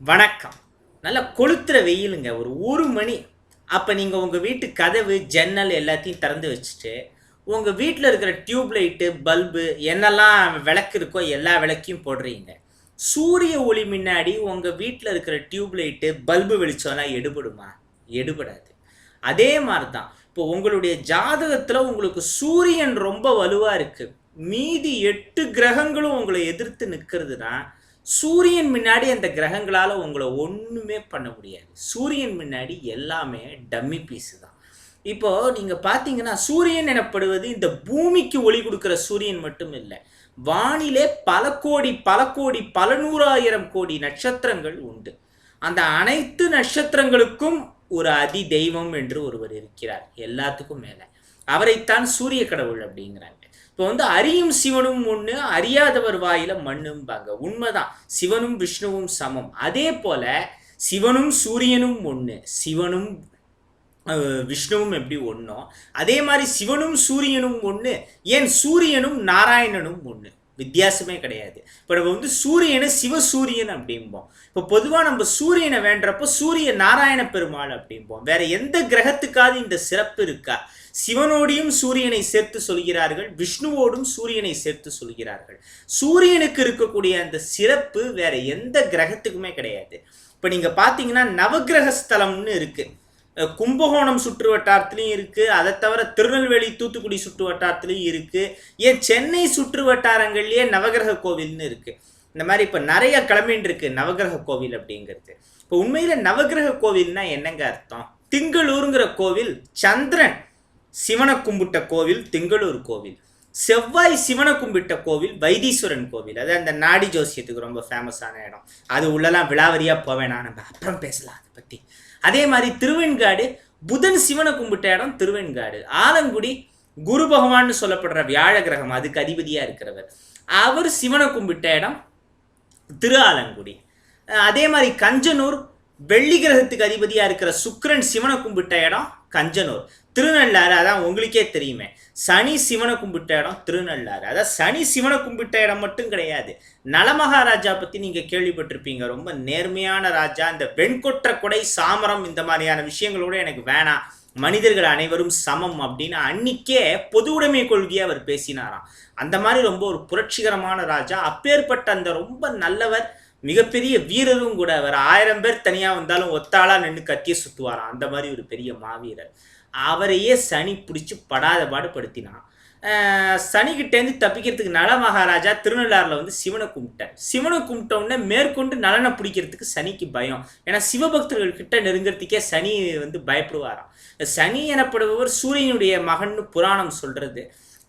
வணக்கம். நல்லா கொளுத்துற வெயிலுங்க. ஒரு ஒரு மணி. அப்போ நீங்கள் உங்கள் வீட்டு கதவு ஜன்னல் எல்லாத்தையும் திறந்து வச்சுட்டு உங்கள் வீட்டில் இருக்கிற டியூப் லைட்டு பல்பு என்னெல்லாம் விளக்கு இருக்கோ எல்லா விளக்கையும் போடுறீங்க. சூரிய ஒளி முன்னாடி உங்கள் வீட்டில் இருக்கிற டியூப் லைட்டு பல்பு வெளிச்சம்லாம் எடுபடுமா? எடுபடாது. அதே மாதிரி தான் இப்போ உங்களுடைய ஜாதகத்தில் உங்களுக்கு சூரியன் ரொம்ப வலுவாக இருக்குது மீதி எட்டு கிரகங்களும் உங்களை எதிர்த்து நிற்கிறதுனா சூரியன் முன்னாடி அந்த கிரகங்களால் உங்களை ஒன்றுமே பண்ண முடியாது. சூரியன் முன்னாடி எல்லாமே டம்மி பீஸு தான். இப்போது நீங்கள் பார்த்தீங்கன்னா சூரியன் எனப்படுவது இந்த பூமிக்கு ஒளி கொடுக்குற சூரியன் மட்டும் இல்லை வானிலே பல கோடி பல கோடி பல நூறாயிரம் கோடி நட்சத்திரங்கள் உண்டு. அந்த அனைத்து நட்சத்திரங்களுக்கும் ஒரு அதி தெய்வம் என்று ஒருவர் இருக்கிறார் எல்லாத்துக்கும் மேலே. அவரைத்தான் சூரிய கடவுள் அப்படிங்கிறாங்க. இப்போ வந்து அறியும் சிவனும் ஒன்று அறியாதவர் வாயில மண்ணும்பாங்க. உண்மைதான். சிவனும் விஷ்ணுவும் சமம். அதே போல சிவனும் சூரியனும் ஒன்று சிவனும் விஷ்ணுவும் எப்படி ஒன்றும் அதே மாதிரி சிவனும் சூரியனும் ஒன்று ஏன் சூரியனும் நாராயணனும் ஒன்று வித்தியாசமே கிடையாது. இப்போ நம்ம வந்து சூரியனை சிவசூரியன் அப்படிம்போம். இப்போ பொதுவாக நம்ம சூரியனை வேண்டப்போ சூரிய நாராயண பெருமாள் அப்படிம்போம். வேற எந்த கிரகத்துக்காவது இந்த சிறப்பு இருக்கா? சிவனோடையும் சூரியனை சேர்த்து சொல்கிறார்கள் விஷ்ணுவோடும் சூரியனை சேர்த்து சொல்கிறார்கள். சூரியனுக்கு இருக்கக்கூடிய அந்த சிறப்பு வேற எந்த கிரகத்துக்குமே கிடையாது. இப்போ நீங்கள் பார்த்தீங்கன்னா நவக்கிரக ஸ்தலம்னு இருக்குது கும்பகோணம் சுற்று வட்டாரத்துலையும் இருக்குது அதை தவிர திருநெல்வேலி தூத்துக்குடி சுற்று வட்டாரத்துலையும் இருக்குது ஏன் சென்னை சுற்று வட்டாரங்கள்லேயே நவகிரக கோவில்னு இருக்குது இந்த மாதிரி இப்போ நிறைய கிளம்பின்னு இருக்கு நவகிரக கோவில் அப்படிங்கிறது. இப்போ உண்மையில் நவகிரக கோவில்னா என்னங்க அர்த்தம்? திங்களூருங்கிற கோவில் சந்திரன் சிவனை கும்பிட்ட கோவில் திங்களூர் கோவில். செவ்வாய் சிவனை கும்பிட்ட கோவில் வைத்தீஸ்வரன் கோவில். அது அந்த நாடி ஜோசியத்துக்கு ரொம்ப ஃபேமஸான இடம். அது உள்ளலாம் விழாவரியாக போவேணா நம்ம அப்புறம் பேசலாம் அதை பற்றி அதே மாதிரி திருவெண்காடு புதன் சிவனை கும்பிட்ட இடம் திருவெண்காடு. ஆலங்குடி குரு பகவான்னு சொல்லப்படுற வியாழ கிரகம் அதுக்கு அதிபதியாக இருக்கிறவர். அவர் சிவனை கும்பிட்ட இடம் திரு ஆலங்குடி அதே மாதிரி கஞ்சனூர் வெள்ளி கிரகத்துக்கு அதிபதியாக இருக்கிற சுக்கிரன் சிவனை கும்பிட்ட இடம் கஞ்சனூர். திருநள்ளாறு அதான் உங்களுக்கே தெரியுமே. சனி சிவனை கும்பிட்ட இடம் திருநள்ளாறு. அதான் சனி சிவனை கும்பிட்ட இடம் மட்டும் கிடையாது. நலமகாராஜா பற்றி நீங்கள் கேள்விப்பட்டிருப்பீங்க. ரொம்ப நேர்மையான ராஜா. இந்த வெண்கொற்ற கொடை சாமரம் இந்த மாதிரியான விஷயங்களோட எனக்கு வேணாம். மனிதர்கள் அனைவரும் சமம் அப்படின்னு அன்னிக்கே பொது உடைமை கொள்கையை அவர் பேசினாராம். அந்த மாதிரி ரொம்ப ஒரு புரட்சிகரமான ராஜா. அப்பேற்பட்ட அந்த ரொம்ப நல்லவர் மிகப்பெரிய வீரரும் கூட அவர். ஆயிரம் பேர் தனியாக வந்தாலும் ஒத்தாளா நின்று கத்திய சுற்றுவாராம் அந்த மாதிரி ஒரு பெரிய மாவீரர். அவரையே சனி பிடிச்சி படாத பாடு படுத்தினான். சனிக்கிட்டேருந்து தப்பிக்கிறதுக்கு நல மகாராஜா திருநள்ளாறில் வந்து சிவனை கும்பிட்டார். சிவனை கும்பிட்டோன்னே மேற்கொண்டு நலனை பிடிக்கிறதுக்கு சனிக்கு பயம். ஏன்னா சிவபக்தர்கள் கிட்ட நெருங்கிறதுக்கே சனி வந்து பயப்படுவாராம். சனி எனப்படுபவர் சூரியனுடைய மகன்னு புராணம் சொல்கிறது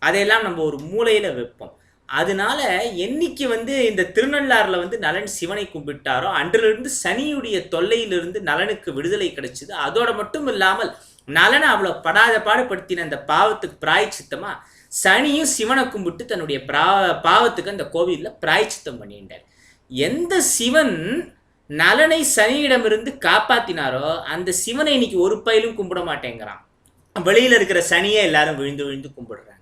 அதையெல்லாம் நம்ம ஒரு மூலையில் வைப்போம். அதனால என்னைக்கு வந்து இந்த திருநள்ளாறில் வந்து நலன் சிவனை கும்பிட்டாரோ அன்றிலிருந்து சனியுடைய தொல்லையிலிருந்து நலனுக்கு விடுதலை கிடைச்சிது. அதோட மட்டும் இல்லாமல் நலனை அவ்வளோ படாத பாடுபடுத்தின அந்த பாவத்துக்கு பிராய்ச்சித்தமா? சனியும் சிவனை கும்பிட்டு தன்னுடைய பிரா பாவத்துக்கு அந்த கோவிலில் பிராய்ச்சித்தம் பண்ணிட்டார். எந்த சிவன் நலனை சனியிடமிருந்து காப்பாத்தினாரோ அந்த சிவனை இன்னைக்கு ஒரு பயிலும் கும்பிட மாட்டேங்கிறான். வெளியில இருக்கிற சனியை எல்லாரும் விழுந்து விழுந்து கும்பிடுறாங்க.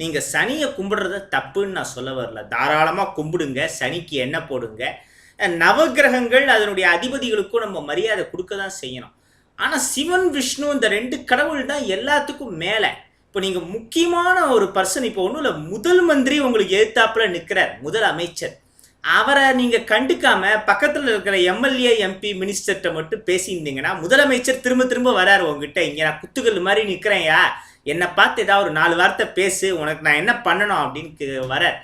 நீங்க சனியை கும்பிடுறத தப்புன்னு நான் சொல்ல வரல. தாராளமாக கும்பிடுங்க சனிக்கு எண்ணெய் போடுங்க. நவக்கிரகங்கள் அதனுடைய அதிபதிகளுக்கும் நம்ம மரியாதை கொடுக்க தான் செய்யணும். ஆனால் சிவன் விஷ்ணு இந்த ரெண்டு கடவுள் தான் எல்லாத்துக்கும் மேலே. இப்போ நீங்கள் முக்கியமான ஒரு பர்சன் இப்போ ஒன்றும் இல்லை முதல் மந்திரி உங்களுக்கு எதிர்த்தாப்புல நிற்கிறார் முதல் அமைச்சர். அவரை நீங்கள் கண்டுக்காம பக்கத்தில் இருக்கிற எம்எல்ஏ எம்பி மினிஸ்டர்கிட்ட மட்டும் பேசியிருந்தீங்கன்னா முதலமைச்சர் திரும்ப திரும்ப வராரு உங்ககிட்ட. இங்கே நான் குத்துக்கல் மாதிரி நிக்கிறேன்யா. என்னை பார்த்து ஏதாவது ஒரு நாலு வார்த்தை பேசு உனக்கு நான் என்ன பண்ணணும் அப்படின்னு வரார்.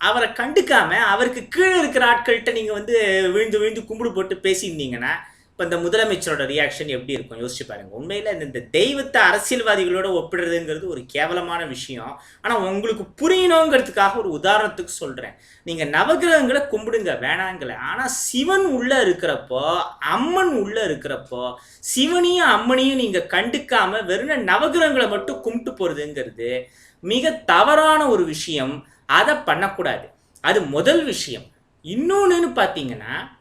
அவரை கண்டுக்காம அவருக்கு கீழே இருக்கிற ஆட்கள்கிட்ட நீங்கள் வந்து விழுந்து விழுந்து கும்பிடு போட்டு பேசியிருந்தீங்கன்னா இப்போ இந்த முதலமைச்சரோட ரியாக்ஷன் எப்படி இருக்கும்? யோசிச்சு பாருங்க. உண்மையில் இந்த- தெய்வத்தை அரசியல்வாதிகளோட ஒப்பிடுறதுங்கிறது ஒரு கேவலமான விஷயம். ஆனால் உங்களுக்கு புரியணுங்கிறதுக்காக ஒரு உதாரணத்துக்கு சொல்கிறேன் நீங்கள் நவகிரகங்களை கும்பிடுங்க வேணாங்கல. ஆனால் சிவன் உள்ளே இருக்கிறப்போ அம்மன் உள்ளே இருக்கிறப்போ சிவனையும் அம்மனையும் நீங்கள் கண்டுக்காமல் வெறும் நவகிரகங்களை மட்டும் கும்பிட்டு போகிறதுங்கிறது மிக தவறான ஒரு விஷயம். அதை பண்ணக்கூடாது. அது முதல் விஷயம். இன்னொன்றுன்னு பார்த்தீங்கன்னா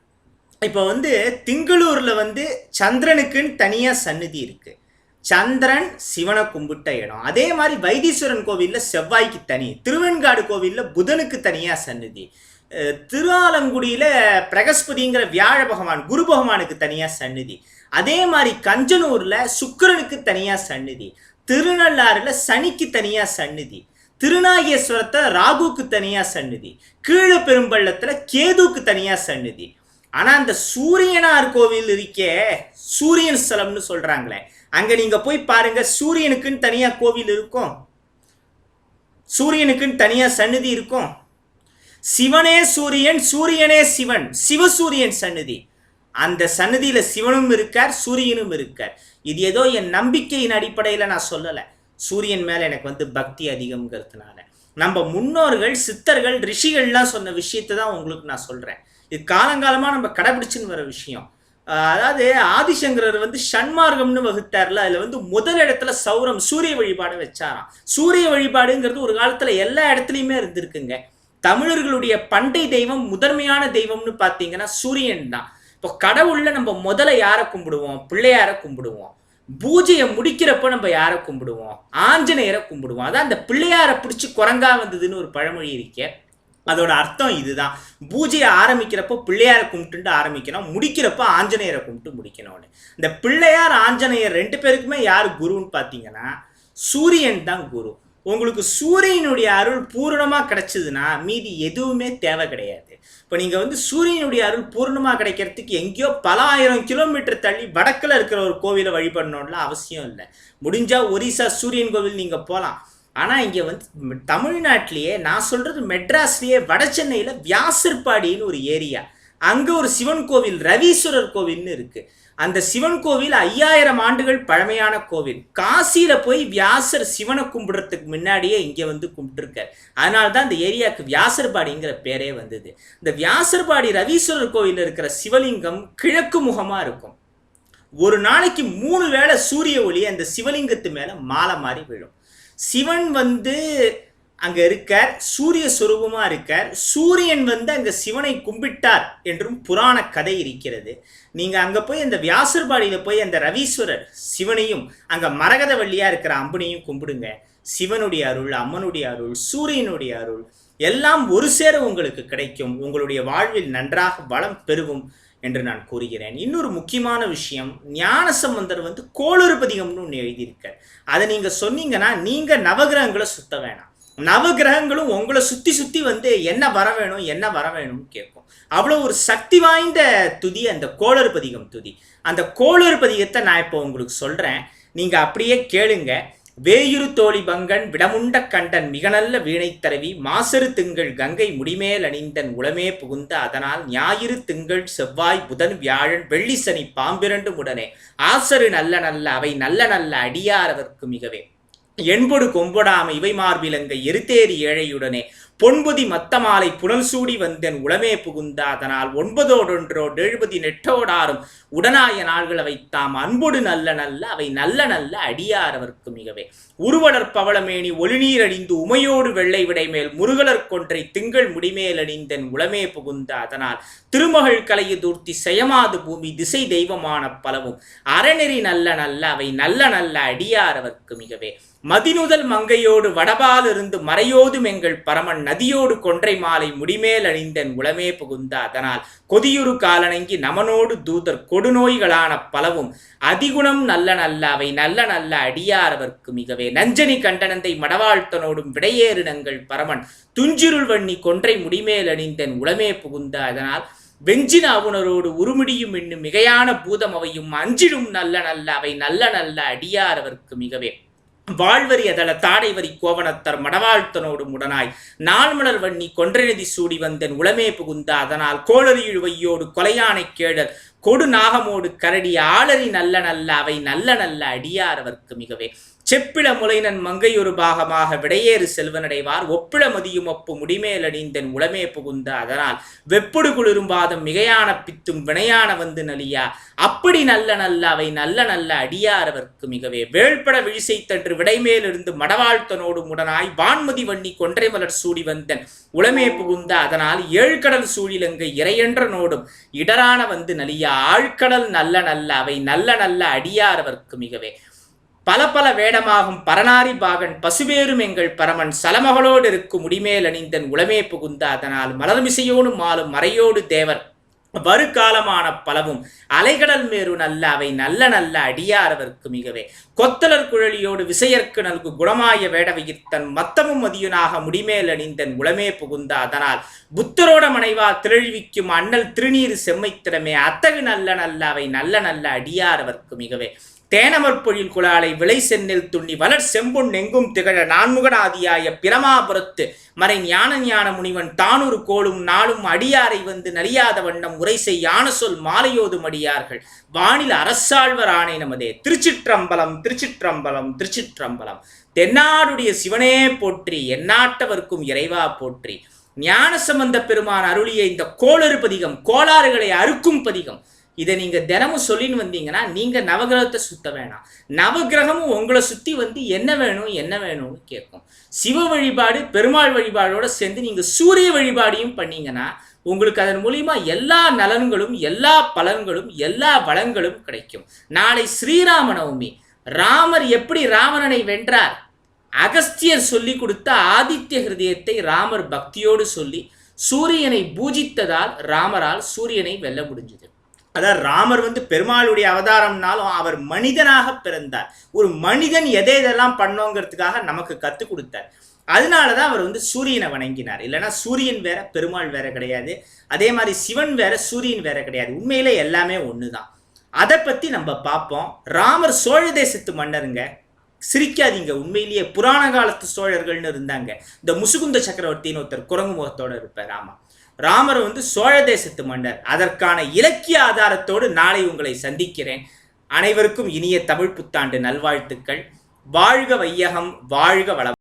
இப்போ வந்து திங்களூரில் வந்து சந்திரனுக்குன்னு தனியாக சந்நிதி இருக்கு. சந்திரன் சிவனை கும்பிட்ட இடம். அதே மாதிரி வைத்தீஸ்வரன் கோவிலில் செவ்வாய்க்கு தனி. திருவெண்காடு கோவிலில் புதனுக்கு தனியாக சந்நிதி. திருவாலங்குடியில் பிரகஸ்பதிங்கிற வியாழ பகவான் குரு பகவானுக்கு தனியாக சந்நிதி. அதே மாதிரி கஞ்சனூரில் சுக்கிரனுக்கு தனியாக சந்நிதி. திருநள்ளாறுல சனிக்கு தனியாக சந்நிதி. திருநாகேஸ்வரத்தை ராகுக்கு தனியாக சந்நிதி. கீழ பெரும்பள்ளத்தில் கேதுக்கு தனியாக சந்நிதி. ஆனா அந்த சூரியனார் கோவில் இருக்கே சூரியன் ஸ்தலம்னு சொல்றாங்களே. அங்க நீங்க போய் பாருங்க சூரியனுக்குன்னு தனியா கோவில் இருக்கும். சூரியனுக்குன்னு தனியா சன்னதி இருக்கும். சிவனே சூரியன் சூரியனே சிவன் சிவசூரியன் சன்னதி அந்த சன்னதியில சிவனும் இருக்கார் சூரியனும் இருக்கார். இது ஏதோ என் நம்பிக்கையின் அடிப்படையில் நான் சொல்லலை. சூரியன் மேல எனக்கு வந்து பக்தி அதிகம்ங்கிறதுனால. நம்ம முன்னோர்கள் சித்தர்கள் ரிஷிகள்லாம் சொன்ன விஷயத்தை தான் உங்களுக்கு நான் சொல்றேன். இது காலங்காலமாக நம்ம கடைபிடிச்சுன்னு வர விஷயம். அதாவது ஆதிசங்கரர் வந்து ஷண்மார்க்கம்னு வகுத்தார்ல அதில் வந்து முதல் இடத்துல சௌரம் சூரிய வழிபாடு வச்சாராம். சூரிய வழிபாடுங்கிறது ஒரு காலத்தில் எல்லா இடத்துலையுமே இருந்திருக்குங்க. தமிழர்களுடைய பண்டை தெய்வம் முதன்மையான தெய்வம்னு பார்த்தீங்கன்னா சூரியன் தான். இப்போ கடவுளில் நம்ம முதல்ல யாரை கும்பிடுவோம்? பிள்ளையாரை கும்பிடுவோம். பூஜையை முடிக்கிறப்ப நம்ம யாரை கும்பிடுவோம்? ஆஞ்சநேயரை கும்பிடுவோம். அதான் அந்த பிள்ளையாரை பிடிச்சி குரங்கா வந்ததுன்னு ஒரு பழமொழி இருக்கேன் அதோட அர்த்தம் இதுதான். பூஜையை ஆரம்பிக்கிறப்போ பிள்ளையாரை கும்பிட்டுட்டு ஆரம்பிக்கணும். முடிக்கிறப்போ ஆஞ்சநேயரை கும்பிட்டு முடிக்கணும்னு. இந்த பிள்ளையார் ஆஞ்சநேயர் ரெண்டு பேருக்குமே யார் குருன்னு பார்த்தீங்கன்னா சூரியன் தான் குரு. உங்களுக்கு சூரியனுடைய அருள் பூரணமாக கிடைச்சதுன்னா மீதி எதுவுமே தேவை கிடையாது. இப்போ நீங்கள் வந்து சூரியனுடைய அருள் பூரணமாக கிடைக்கிறதுக்கு எங்கேயோ பல ஆயிரம் கிலோமீட்டர் தள்ளி வடக்கில் இருக்கிற ஒரு கோவிலை வழிபடணும்ல அவசியம் இல்லை. முடிஞ்சால் ஒரிசா சூரியன் கோவில் நீங்கள் போகலாம் ஆனால் இங்கே வந்து தமிழ்நாட்டிலேயே நான் சொல்கிறது மெட்ராஸ்லேயே வட சென்னையில் வியாசர்பாடின்னு ஒரு ஏரியா. அங்கே ஒரு சிவன் கோவில் ரவீஸ்வரர் கோவில்னு இருக்குது அந்த சிவன் கோவில் ஐயாயிரம் ஆண்டுகள் பழமையான கோவில். காசியில் போய் வியாசர் சிவனை கும்பிடுறதுக்கு முன்னாடியே இங்கே வந்து கும்பிட்டுருக்கார். அதனால தான் இந்த ஏரியாவுக்கு வியாசர்பாடிங்கிற பேரே வந்தது. இந்த வியாசர்பாடி ரவீஸ்வரர் கோவிலில் இருக்கிற சிவலிங்கம் கிழக்கு முகமாக இருக்கும். ஒரு நாளைக்கு மூணு வேளை சூரிய ஒளி அந்த சிவலிங்கத்து மேலே மாலை மாறி விழும். சிவன் வந்து அங்க இருக்கார் சூரிய சுரூபமா இருக்கார். சூரியன் வந்து அங்க சிவனை கும்பிட்டார் என்றும் புராண கதை இருக்கிறது. நீங்க அங்க போய் அந்த வியாசர்பாடியில போய் அந்த ரவீஸ்வரர் சிவனையும் அங்க மரகத வள்ளியா இருக்கிற அம்பனையும் கும்பிடுங்க. சிவனுடைய அருள் அம்மனுடைய அருள் சூரியனுடைய அருள் எல்லாம் ஒரு சேர உங்களுக்கு கிடைக்கும். உங்களுடைய வாழ்வில் நன்றாக வளம் பெருகும் என்று நான் கூறுகிறேன். இன்னொரு முக்கியமான விஷயம் ஞானசம்பந்தர் வந்து கோளறுபதிகம்னு ஒன்று எழுதியிருக்கார். அதை நீங்கள் சொன்னீங்கன்னா நீங்கள் நவகிரகங்களை சுத்த வேணாம். நவகிரகங்களும் உங்களை சுற்றி சுற்றி வந்து என்ன வர வேணும் என்ன வர வேணும்னு கேட்கும். அவ்வளோ ஒரு சக்தி வாய்ந்த துதி அந்த கோளறுபதிகம் துதி. அந்த கோளறுபதிகத்தை நான் இப்போ உங்களுக்கு சொல்கிறேன் நீங்கள் அப்படியே கேளுங்கள் வேயுரு தோழி பங்கன் விடமுண்ட கண்டன் மிக நல்ல வீணை தரவி மாசரு திங்கள் கங்கை முடிமேல் அணிந்தன் உளமே புகுந்த அதனால் ஞாயிறு திங்கள் செவ்வாய் புதன் வியாழன் வெள்ளி சனி பாம்பிரண்டு உடனே. ஆசரு நல்ல நல்ல அவை நல்ல நல்ல அடியாரவர்க்கு மிகவே. என்பொடு கொம்பொடாமை இவை மார்பிலங்க எருத்தேரி ஏழையுடனே. பொன்பொதி மத்தமாலை புனல் சூடி வந்தன் உளமே புகுந்த அதனால் ஒன்பதோடொன்றோடு எழுபதி நெட்டோடாரும் உடனாய நாள்களை தாம் அன்போடு நல்ல நல்ல அவை நல்ல நல்ல அடியாரவர்க்கு மிகவே. உருவலர் பவளமேனி ஒளிநீர் அணிந்து உமையோடு வெள்ளை விடைமேல் முருகலர் கொன்றை திங்கள் முடிமேல் அணிந்தன் உளமே புகுந்த அதனால் திருமகள் கலையு தூர்த்தி செயமாது பூமி திசை தெய்வமான பலவும். அறநெறி நல்ல நல்ல அவை நல்ல நல்ல அடியாரவர்க்கு மிகவே. மதிநுதல் மங்கையோடு வடபாலிருந்து மறையோதும் எங்கள் பரமன் நதியோடு கொன்றை மாலை முடிமேல் அணிந்தன் உளமே புகுந்த அதனால் கொதியுறு காலணங்கி நமனோடு தூதர் கொடுநோய்களான பலவும் அதிகுணம் நல்ல நல்ல அவை நல்ல நல்ல அடியாரவர்க்கு மிகவே. நஞ்சனி கண்டனந்தை மடவாழ்த்தனோடும் விடையேறினங்கள் பரமன் துஞ்சிருள் வண்ணி கொன்றை முடிமேல் அணிந்தன் உளமே புகுந்த அதனால் வெஞ்சின அவுணரோடு உருமுடியும் என்னும் மிகையான பூதம் அவையும் அஞ்சிடும் நல்ல நல்ல அவை நல்ல நல்ல அடியாரவர்க்கு மிகவே. வாழ்வரி அதள தாடைவரி கோவணத்தர் மடவாழ்த்தனோடு உடனாய் நாள்மலர் வண்ணி கொன்றநிதி சூடி வந்தன் உளமே புகுந்த அதனால் கோளறியுள் வையோடு கொலையானை கேடல் கொடு நாகமோடு கரடி ஆளறி நல்ல நல்ல அவை நல்ல நல்ல அடியாரவர்க்கு மிகவே. செப்பிள முலைனன் மங்கையொரு பாகமாக விடையேறு செல்வனடைவார். ஒப்பிள மதியும் ஒப்பு முடிமேல் அணிந்தன் உளமே புகுந்த அதனால் வெப்புடு குளிரும்பாதம் மிகையான பித்தும் வினையான வந்து நலியா. அப்படி நல்ல நல்ல அவை நல்ல நல்ல அடியாரவர்க்கு மிகவே. வேள்பட விழிசைத்தன்று விடைமேலிருந்து மடவாழ்த்தனோடு முடனாய் வான்மதி வண்ணி கொன்றை மலர் சூடி வந்தன் உளமே புகுந்த அதனால் ஏழ்கடல் சூழிலங்கை இறையென்ற நோடும் இடரான வந்து நலியா. ஆழ்கடல் நல்ல நல்ல அவை நல்ல நல்ல அடியாரவர்க்கு மிகவே. பல பல வேடமாகும் பரணாரி பாகன் பசுவேரும் எங்கள் பரமன் சலமகளோடு இருக்கும் முடிமேல் அணிந்தன் உளமே புகுந்த அதனால் மலர்மிசையோடு மாலும் மறையோடு தேவர். வருகாலமான பலவும் அலைகடல் மேரு நல்ல அவை நல்ல நல்ல அடியாரவர்க்கு மிகவே. கொத்தலர் குழலியோடு விசையர்க்கு நல்கு குணமாய வேடவையித்தன் மத்தமும் மதியுனாக முடிமேல் அணிந்தன் உளமே புகுந்த அதனால். புத்தரோட மனைவா திரழ்விக்கும் அண்ணல் திருநீர் செம்மைத்திறமே அத்தகு நல்ல நல்ல அவை நல்ல நல்ல அடியாரவர்க்கு மிகவே. தேனமர் பொழில் குழாலை விளை சென்னில் துண்ணி வளர் செம்பொன் எங்கும் திகழ நான்முகடாதியாய பிரமாபுரத்து மறை ஞான ஞான முனிவன் தானூறு கோளும் நாளும் அடியாரை வந்து நலியாத வண்ணம் உரை யான சொல் மாலையோதும் அடியார்கள் வானில் அரசாழ்வர் ஆணை நமதே. திருச்சிற்றம்பலம் திருச்சிற்றம்பலம் திருச்சிற்றம்பலம். தென்னாடுடைய சிவனே போற்றி எந்நாட்டவர்க்கும் இறைவா போற்றி. ஞானசம்பந்த பெருமான் அருளிய இந்த கோளறு பதிகம் கோளாறுகளை அறுக்கும் பதிகம். இதை நீங்க தினமும் சொல்லின்னு வந்தீங்கன்னா நீங்க நவகிரகத்தை சுத்த வேணாம். நவகிரகமும் உங்களை சுத்தி வந்து என்ன வேணும் என்ன வேணும்னு கேட்கும். சிவ வழிபாடு பெருமாள் வழிபாடோட சேர்ந்து நீங்க சூரிய வழிபாடையும் பண்ணீங்கன்னா உங்களுக்கு அதன் மூலியமா எல்லா நலன்களும் எல்லா பலன்களும் எல்லா வளங்களும் கிடைக்கும். நாளை ஸ்ரீராம நவமி ராமர் எப்படி ராவணனை வென்றார்? அகஸ்தியர் சொல்லி கொடுத்த ஆதித்ய ஹிருதயத்தை ராமர் பக்தியோடு சொல்லி சூரியனை பூஜித்ததால் ராமரால் சூரியனை வெல்ல முடிஞ்சது. அதாவது ராமர் வந்து பெருமாளுடைய அவதாரம்னாலும் அவர் மனிதனாக பிறந்தார். ஒரு மனிதன் எதை எதெல்லாம் பண்ணோங்கிறதுக்காக நமக்கு கற்றுக் கொடுத்தார். அதனால தான் அவர் வந்து சூரியனை வணங்கினார். இல்லைனா சூரியன் வேற பெருமாள் வேற கிடையாது. அதே மாதிரி சிவன் வேற சூரியன் வேற கிடையாது. உண்மையிலே எல்லாமே ஒன்று தான் அதை பற்றி நம்ம பார்ப்போம். ராமர் சோழ தேசத்து மன்னருங்க. சிரிக்காதீங்க. உண்மையிலேயே புராண காலத்து சோழர்கள்னு இருந்தாங்க. இந்த முசுகுந்த சக்கரவர்த்தின்னு ஒருத்தர் குரங்கு முகத்தோட இருப்பார். ஆமா. ராமர் வந்து சோழ தேசத்து மன்னர். அதற்கான இலக்கிய ஆதாரத்தோடு நாளை உங்களை சந்திக்கிறேன். அனைவருக்கும் இனிய தமிழ் புத்தாண்டு நல்வாழ்த்துக்கள். வாழ்க வையகம் வாழ்க வளம்